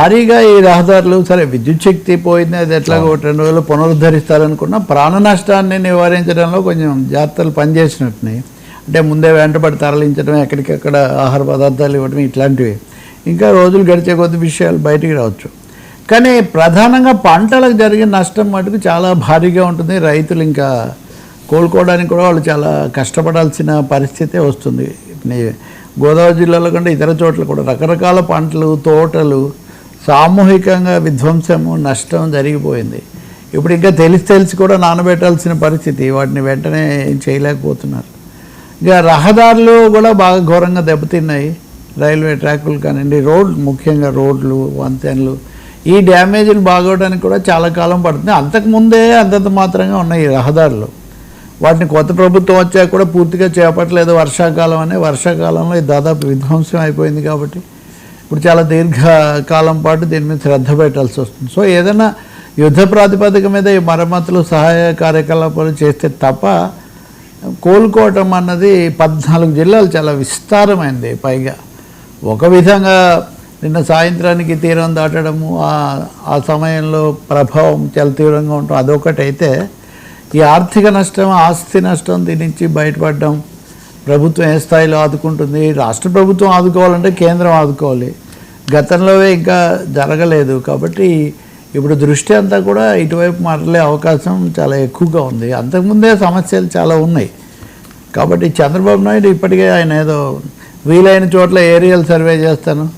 భారీగా ఈ రహదారులు సరే విద్యుత్ శక్తి పోయింది అది ఎట్లాగో ఒకటి రెండు వేలు పునరుద్ధరిస్తారనుకున్నా ప్రాణ నష్టాన్ని నివారించడంలో కొంచెం జాగ్రత్తలు పనిచేసినట్టున్నాయి. అంటే ముందే వెంటబడి తరలించడం ఎక్కడికక్కడ ఆహార పదార్థాలు ఇవ్వడం ఇట్లాంటివి. ఇంకా రోజులు గడిచే కొద్ది విషయాలు బయటికి రావచ్చు. కానీ ప్రధానంగా పంటలకు జరిగిన నష్టం మటుకు చాలా భారీగా ఉంటుంది. రైతులు ఇంకా కోలుకోవడానికి కూడా వాళ్ళు చాలా కష్టపడాల్సిన పరిస్థితే వస్తుంది. గోదావరి జిల్లాలో కంటే ఇతర చోట్ల కూడా రకరకాల పంటలు తోటలు సామూహికంగా విధ్వంసము నష్టం జరిగిపోయింది. ఇప్పుడు ఇంకా తెలిసి తెలిసి కూడా నానబెట్టాల్సిన పరిస్థితి. వాటిని వెంటనే చేయలేకపోతున్నారు. ఇక రహదారులు కూడా బాగా ఘోరంగా దెబ్బతిన్నాయి. రైల్వే ట్రాకులు కానివ్వండి రోడ్ ముఖ్యంగా రోడ్లు వంతెనలు. ఈ డ్యామేజీలు బాగోవడానికి కూడా చాలా కాలం పడుతుంది. అంతకుముందే అంతంత మాత్రంగా ఉన్నాయి ఈ రహదారులు. వాటిని కొత్త ప్రభుత్వం వచ్చాక కూడా పూర్తిగా చేపట్టలేదు వర్షాకాలం అనే. వర్షాకాలంలో దాదాపు విధ్వంసం అయిపోయింది కాబట్టి ఇప్పుడు చాలా దీర్ఘకాలం పాటు దీని మీద శ్రద్ధ పెట్టాల్సి వస్తుంది. సో ఏదైనా యుద్ధ ప్రాతిపదిక మీద ఈ మరమ్మతులు సహాయ కార్యకలాపాలు చేస్తే తప్ప కోలుకోవటం అన్నది పద్నాలుగు జిల్లాలు చాలా విస్తారమైంది. పైగా ఒక విధంగా నిన్న సాయంత్రానికి తీరం దాటడము ఆ- సమయంలో ప్రభావం చాలా తీవ్రంగా ఉండటం అదొకటైతే ఈ ఆర్థిక నష్టం ఆస్తి నష్టం దీని నుంచి బయటపడడం ప్రభుత్వం ఏ స్థాయిలో ఆదుకుంటుంది? రాష్ట్ర ప్రభుత్వం ఆదుకోవాలంటే కేంద్రం ఆదుకోవాలి. గతంలో ఇంకా జరగలేదు కాబట్టి ఇప్పుడు దృష్టి అంతా కూడా ఇటువైపు మారలే అవకాశం చాలా ఎక్కువగా ఉంది. అంతకుముందే సమస్యలు చాలా ఉన్నాయి. కాబట్టి చంద్రబాబు నాయుడు ఇప్పటికే ఆయన ఏదో వీలైన చోట్ల ఏరియల్ సర్వే చేస్తాను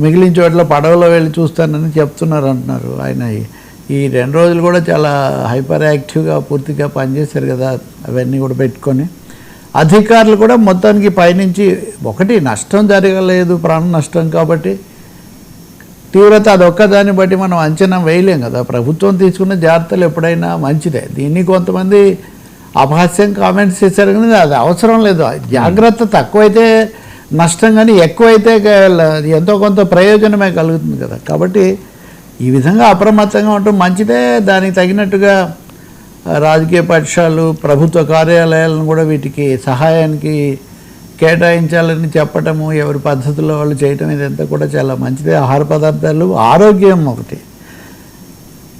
మిగిలిన చోట్ల పడవలో వెళ్ళి చూస్తానని చెప్తున్నారు అంటున్నారు ఆయన ఈ- ఈ రెండు రోజులు కూడా చాలా హైపర్ యాక్టివ్గా పూర్తిగా పనిచేశారు కదా అవన్నీ కూడా పెట్టుకొని. అధికారులు కూడా మొత్తానికి పైనుంచి ఒకటి నష్టం జరగలేదు ప్రాణ నష్టం కాబట్టి తీవ్రత అదొక్క దాన్ని బట్టి మనం అంచనా వేయలేం కదా. ప్రభుత్వం తీసుకున్న జాగ్రత్తలు ఎప్పుడైనా మంచిదే. దీన్ని కొంతమంది అపహాస్యం కామెంట్స్ చేశారు కానీ అది అవసరం లేదు. జాగ్రత్త తక్కువైతే నష్టం కానీ ఎక్కువైతే ఎంతో కొంత ప్రయోజనమే కలుగుతుంది కదా. కాబట్టి ఈ విధంగా అప్రమత్తంగా ఉండటం మంచిదే. దానికి తగినట్టుగా రాజకీయ పక్షాలు ప్రభుత్వ కార్యాలయాలను కూడా వీటికి సహాయానికి కేటాయించాలని చెప్పటము ఎవరి పద్ధతిలో వాళ్ళు చేయటం ఇదంతా కూడా చాలా మంచిదే. ఆహార పదార్థాలు ఆరోగ్యం ఒకటి.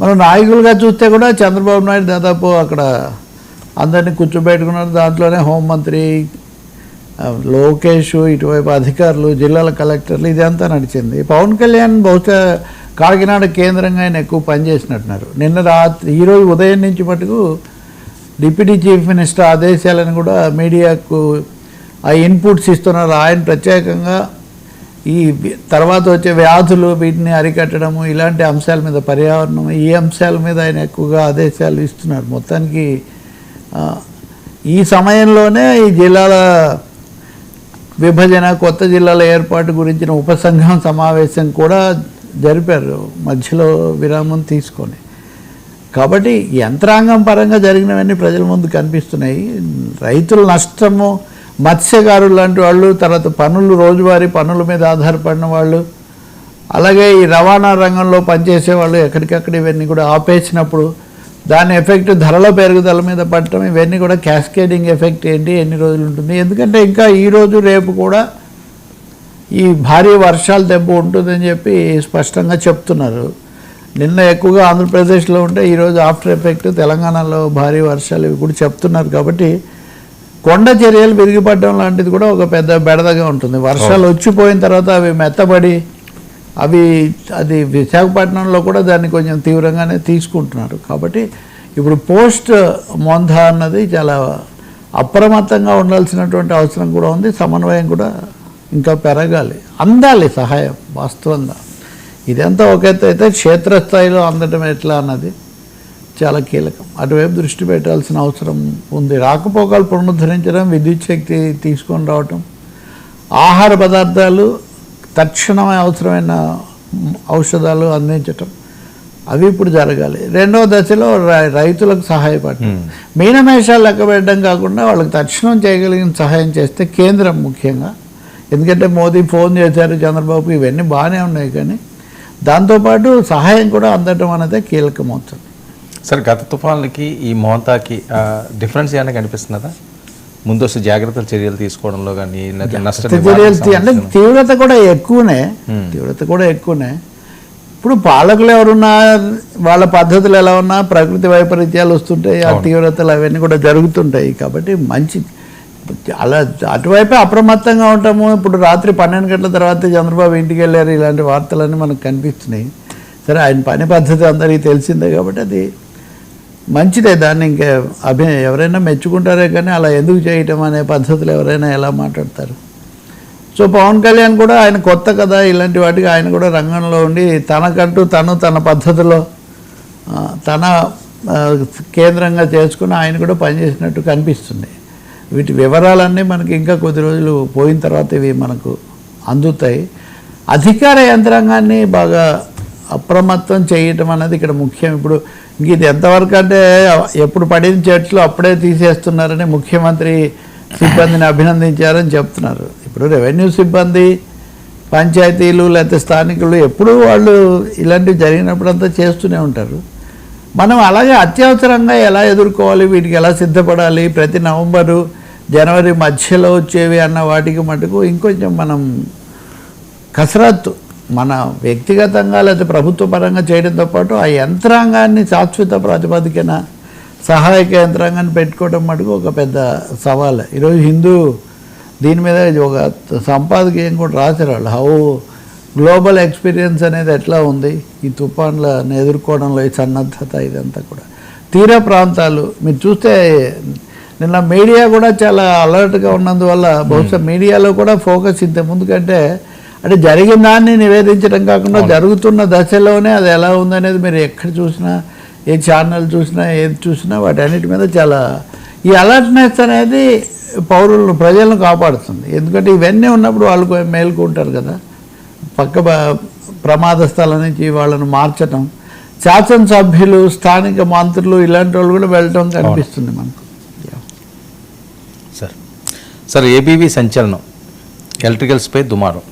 మనం నాయకులుగా చూస్తే కూడా చంద్రబాబు నాయుడు దాదాపు అక్కడ అందరినీ కూర్చోబెట్టుకున్నారు దాంట్లోనే హోంమంత్రి లోకేష్ ఇటువైపు అధికారులు జిల్లాల కలెక్టర్లు ఇదంతా నడిచింది. పవన్ కళ్యాణ్ బహుశా కాకినాడ కేంద్రంగా ఆయన ఎక్కువ పనిచేసినట్టున్నారు. నిన్న రాత్రి ఈరోజు ఉదయం నుంచి మటుకు డిప్యూటీ చీఫ్ మినిస్టర్ ఆదేశాలను కూడా మీడియాకు ఆ ఇన్పుట్స్ ఇస్తున్నారు. ఆయన ప్రత్యేకంగా ఈ తర్వాత వచ్చే వ్యాధులు వీటిని అరికట్టడము ఇలాంటి అంశాల మీద పర్యావరణం ఈ అంశాల మీద ఆయన ఎక్కువగా ఆదేశాలు ఇస్తున్నారు. మొత్తానికి ఈ సమయంలోనే ఈ జిల్లాల విభజన కొత్త జిల్లాల ఏర్పాటు గురించిన ఉపసంఘం సమావేశం కూడా జరిపారు మధ్యలో విరామం తీసుకొని. కాబట్టి యంత్రాంగం పరంగా జరిగినవన్నీ ప్రజల ముందు కనిపిస్తున్నాయి. రైతుల నష్టము మత్స్యకారులు లాంటి వాళ్ళు తర్వాత పనులు రోజువారీ పనుల మీద ఆధారపడిన వాళ్ళు అలాగే ఈ రవాణా రంగంలో పనిచేసే వాళ్ళు ఎక్కడికక్కడ ఇవన్నీ కూడా ఆపేసినప్పుడు దాని ఎఫెక్ట్ ధరల పెరుగుదల మీద పడటం ఇవన్నీ కూడా క్యాస్కేడింగ్ ఎఫెక్ట్ ఏంటి ఎన్ని రోజులు ఉంటుంది. ఎందుకంటే ఇంకా ఈ రోజు రేపు కూడా ఈ భారీ వర్షాలు దెబ్బ ఉంటుందని చెప్పి స్పష్టంగా చెప్తున్నారు. నిన్న ఎక్కువగా ఆంధ్రప్రదేశ్లో ఉంటే ఈరోజు ఆఫ్టర్ ఎఫెక్ట్ తెలంగాణలో భారీ వర్షాలు ఇవి కూడా చెప్తున్నారు కాబట్టి కొండ చర్యలు విరిగిపడడం లాంటిది కూడా ఒక పెద్ద బెడదగా ఉంటుంది. వర్షాలు వచ్చిపోయిన తర్వాత అవి మెత్తబడి అవి అది విశాఖపట్నంలో కూడా దాన్ని కొంచెం తీవ్రంగానే తీసుకుంటున్నారు. కాబట్టి ఇప్పుడు పోస్ట్ మొంధ అన్నది చాలా అప్రమత్తంగా ఉండాల్సినటువంటి అవసరం కూడా ఉంది. సమన్వయం కూడా ఇంకా పెరగాలి. అందాలి సహాయం వాస్తవంగా. ఇదంతా ఒక ఎత్తు అయితే క్షేత్రస్థాయిలో అందడం ఎట్లా అన్నది చాలా కీలకం. అటువైపు దృష్టి పెట్టాల్సిన అవసరం ఉంది. రాకపోకలు పునరుద్ధరించడం విద్యుత్ శక్తి తీసుకొని రావటం ఆహార పదార్థాలు తక్షణమే అవసరమైన ఔషధాలు అందించటం అవి ఇప్పుడు జరగాలి. రెండవ దశలో రైతులకు సహాయపడటం. మీనమేషాలు లెక్క పెట్టడం కాకుండా వాళ్ళకి తక్షణం చేయగలిగిన సహాయం చేస్తే కేంద్రం ముఖ్యంగా ఎందుకంటే మోదీ ఫోన్ చేశారు చంద్రబాబు ఇవన్నీ బాగానే ఉన్నాయి కానీ దాంతోపాటు సహాయం కూడా అందటం అనేది కీలకమవుతుంది సార్ గత తుఫాన్లకి ఈ మోంతాకి డిఫరెన్స్ ఏమైనా కనిపిస్తున్నదా ముందస్తు జాగ్రత్తల చర్యలు తీసుకోవడంలో కానీ చర్యలు అంటే తీవ్రత కూడా ఎక్కువనే తీవ్రత కూడా ఎక్కువనే. ఇప్పుడు పాలకులు ఎవరున్నా వాళ్ళ పద్ధతులు ఎలా ఉన్నా ప్రకృతి వైపరీత్యాలు వస్తుంటాయి ఆ. తీవ్రతలు అవన్నీ కూడా జరుగుతుంటాయి కాబట్టి మంచి అలా అటువైపే అప్రమత్తంగా ఉంటాము. ఇప్పుడు రాత్రి పన్నెండు గంటల తర్వాత చంద్రబాబు ఇంటికి వెళ్ళారు. ఇలాంటి వార్తలన్నీ మనకు కనిపిస్తున్నాయి. సరే ఆయన పని పద్ధతి అందరికీ తెలిసిందే కాబట్టి అది మంచిదే. దాన్ని ఇంకా అభి ఎవరైనా మెచ్చుకుంటారే కానీ అలా ఎందుకు చేయటం అనే పద్ధతులు ఎవరైనా ఎలా మాట్లాడతారు? సో పవన్ కళ్యాణ్ కూడా ఆయన కొత్త కదా. ఇలాంటి వాటికి ఆయన కూడా రంగంలో ఉండి తనకంటూ తను తన పద్ధతిలో తన కేంద్రంగా చేసుకుని ఆయన కూడా పనిచేసినట్టు కనిపిస్తుంది. వీటి వివరాలన్నీ మనకి ఇంకా కొద్ది రోజులు పోయిన తర్వాత ఇవి మనకు అందుతాయి. అధికార యంత్రాంగాన్ని బాగా అప్రమత్తం చేయటం అనేది ఇక్కడ ముఖ్యం. ఇప్పుడు ఇంక ఇది ఎంతవరకు అంటే ఎప్పుడు పడిన చెట్లు అప్పుడే తీసేస్తున్నారని ముఖ్యమంత్రి సిబ్బందిని అభినందించారని చెప్తున్నారు. ఇప్పుడు రెవెన్యూ సిబ్బంది పంచాయతీలు లేకపోతే స్థానికులు ఎప్పుడూ వాళ్ళు ఇలాంటివి జరిగినప్పుడంతా చేస్తూనే ఉంటారు. మనం అలాగే అత్యవసరంగా ఎలా ఎదుర్కోవాలి వీటికి ఎలా సిద్ధపడాలి ప్రతి నవంబరు జనవరి మధ్యలో వచ్చేవి అన్న వాటికి మటుకు ఇంకొంచెం మనం కసరత్తు. మన వ్యక్తిగతంగా లేదా ప్రభుత్వ పరంగా చేయడంతో పాటు ఆ యంత్రాంగాన్ని శాశ్వత ప్రాతిపదికన సహాయక యంత్రాంగాన్ని పెట్టుకోవడం మటుకు ఒక పెద్ద సవాల్. ఈరోజు హిందూ దీని మీద ఇది ఒక సంపాదకీయం కూడా రాశారు వాళ్ళు. హౌ గ్లోబల్ ఎక్స్పీరియన్స్ అనేది ఎట్లా ఉంది? ఈ తుఫాన్లను ఎదుర్కోవడంలో ఈ సన్నద్ధత ఇదంతా కూడా. తీర ప్రాంతాలు మీరు చూస్తే నిన్న మీడియా కూడా చాలా అలర్ట్గా ఉన్నందువల్ల బహుశా మీడియాలో కూడా ఫోకస్ ఇంత ముందు కంటే అంటే జరిగిన దాన్ని నివేదించడం కాకుండా జరుగుతున్న దశలోనే అది ఎలా ఉందనేది మీరు ఎక్కడ చూసినా ఏ ఛానల్ చూసినా ఏది చూసినా వాటన్నిటి మీద చాలా ఈ అలర్ట్నెస్ అనేది పౌరులను ప్రజలను కాపాడుతుంది. ఎందుకంటే ఇవన్నీ ఉన్నప్పుడు వాళ్ళు మేల్కొంటారు కదా. పక్క ప్రమాద స్థలం నుంచి వాళ్ళను మార్చటం. శాసనసభ్యులు స్థానిక మంత్రులు ఇలాంటి వాళ్ళు కూడా వెళ్ళటం కనిపిస్తుంది మనకు. సార్ ఏబీవీ సంచలనం ఎలక్ట్రికల్స్పై దుమారం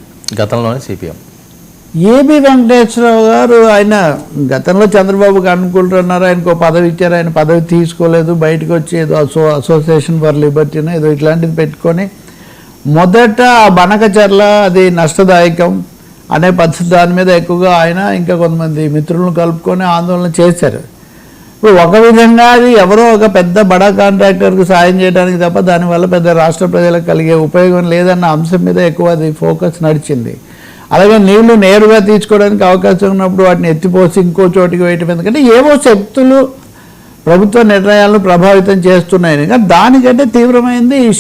గతంలోనే సిపిఎం. ఏబి వెంకటేశ్వరరావు గారు ఆయన గతంలో చంద్రబాబుకి అనుకుంటున్నారు ఆయనకు ఒక పదవి ఇచ్చారు ఆయన పదవి తీసుకోలేదు బయటకు వచ్చి ఏదో అసో అసోసియేషన్ ఫర్ లిబర్టీనో ఏదో ఇట్లాంటిది పెట్టుకొని మొదట ఆ బనకచర్ల అది నష్టదాయకం అనే పద్ధతి దాని మీద ఎక్కువగా ఆయన ఇంకా కొంతమంది మిత్రులను కలుపుకొని ఆందోళన చేశారు. ఇప్పుడు ఒక విధంగా అది ఎవరో ఒక పెద్ద బడా కాంట్రాక్టర్కి సాయం చేయడానికి తప్ప దానివల్ల పెద్ద రాష్ట్ర ప్రజలకు కలిగే ఉపయోగం లేదన్న అంశం మీద ఎక్కువ అది ఫోకస్ నడిచింది. అలాగే నీళ్ళు నేరుగా తీసుకోవడానికి అవకాశం ఉన్నప్పుడు వాటిని ఎత్తిపోసి ఇంకో చోటికి వేయటం ఎందుకంటే ఏవో శక్తులు ప్రభుత్వ నిర్ణయాలను ప్రభావితం చేస్తున్నాయి కానీ దానికంటే తీవ్రమైనది ఈ